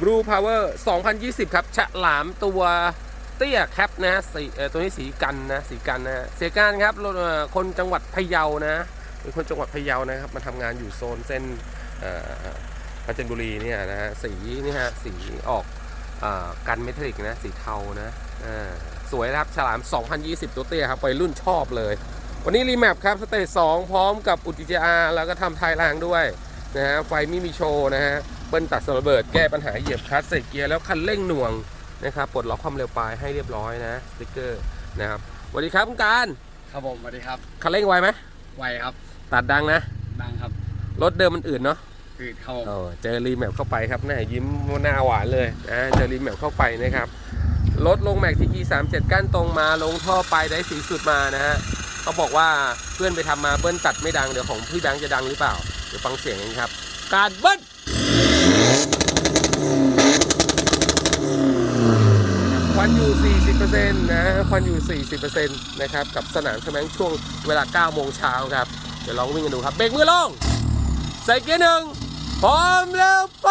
Blue Power 2020 ครับฉลามตัวเตี้ยแคปนะสีตัวนี้สีกันนะสีกันนะเสียการครับคนจังหวัดพะเยานะเป็นคนจังหวัดพะเยานะครับมาทำงานอยู่โซนเส้นเอ่อปราจีนบุรีเนี่ยนะฮะสีนี่ฮะสีออกอกันเมทัลลิกนะสีเทานะสวยนะครับฉลาม 2020 ตัวเตี้ยครับไปรุ่นชอบเลย วันนี้รีแมปครับสเตจ2พร้อมกับอุติจอาแล้วก็ทำไทยรางด้วยนะฮะไฟมิมีโชว์นะฮะ เบิ้ลตัดสระเบิดแก้ปัญหาเหยียบคลัตช์ใส่เกียร์แล้วคันเร่งหน่วงนะครับปลดล็อกความเร็วปลายให้เรียบร้อยนะสติ๊กเกอร์นะครับสวัสดีครับคุณการครับผมสวัสดีครับคันเร่งไวไหมไวครับ ตัดดังนะดังครับรถเดิมมันอื่นเนาะอืดครับผมเออเจอรีแมปเข้าไปครับหน้ายิ้มหน้าหวานเลยนะเจอรีแมปเข้าไปนะครับรถลงแม็กทีกีสามเจ็ดก้านตรงมาลงท่อไปได้สีสุดมานะฮะเขาบอกว่าเพื่อนไปทำมาเบิ้ลตัดไม่ดังเดี๋ยวของพี่แบงค์จะดังหรือเปล่าเดี๋ยวฟังเสียงกันครับ การเบิ้ล ควันอยู่ 40%นะควันอยู่ 40%นะครับ กับสนามแชมงช่วงเวลา 9 โมงเช้าครับ เดี๋ยวลองวิ่งกันดูครับเบรกมือลง ใส่เกียร์หนึ่งพร้อมแล้วไป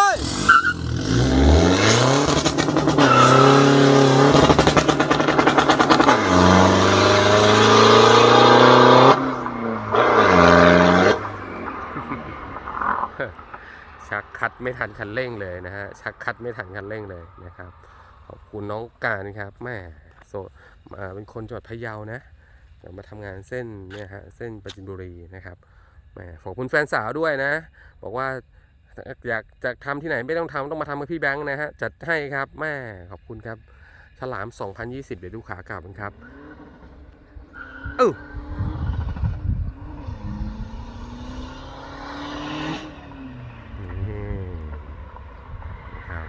ชักคัดไม่ทันคันเร่งเลยนะฮะชักคัดไม่ทันคันเร่งเลยนะครับ ขอบคุณน้องการครับแม่โสดมาเป็นคนจังหวัดพะเยานะมาทำงานเส้นเนี่ยฮะเส้นประจินบุรีนะครับแหมขอบคุณแฟนสาวด้วยนะ บอกว่าอยากจะทำที่ไหนไม่ต้องทำต้องมาทำกับพี่แบงค์นะฮะจัดให้ครับแม่ขอบคุณครับ ฉลาม 2020 เดี๋ยวดูขากลับกันครับเอ้านี่ครับ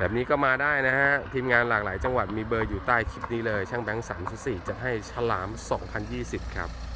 แบบนี้ก็มาได้นะฮะ ทีมงานหลากหลายจังหวัดมีเบอร์อยู่ใต้คลิปนี้เลย ช่างแบงค์3 4จัดให้ฉลาม 2020 ครับ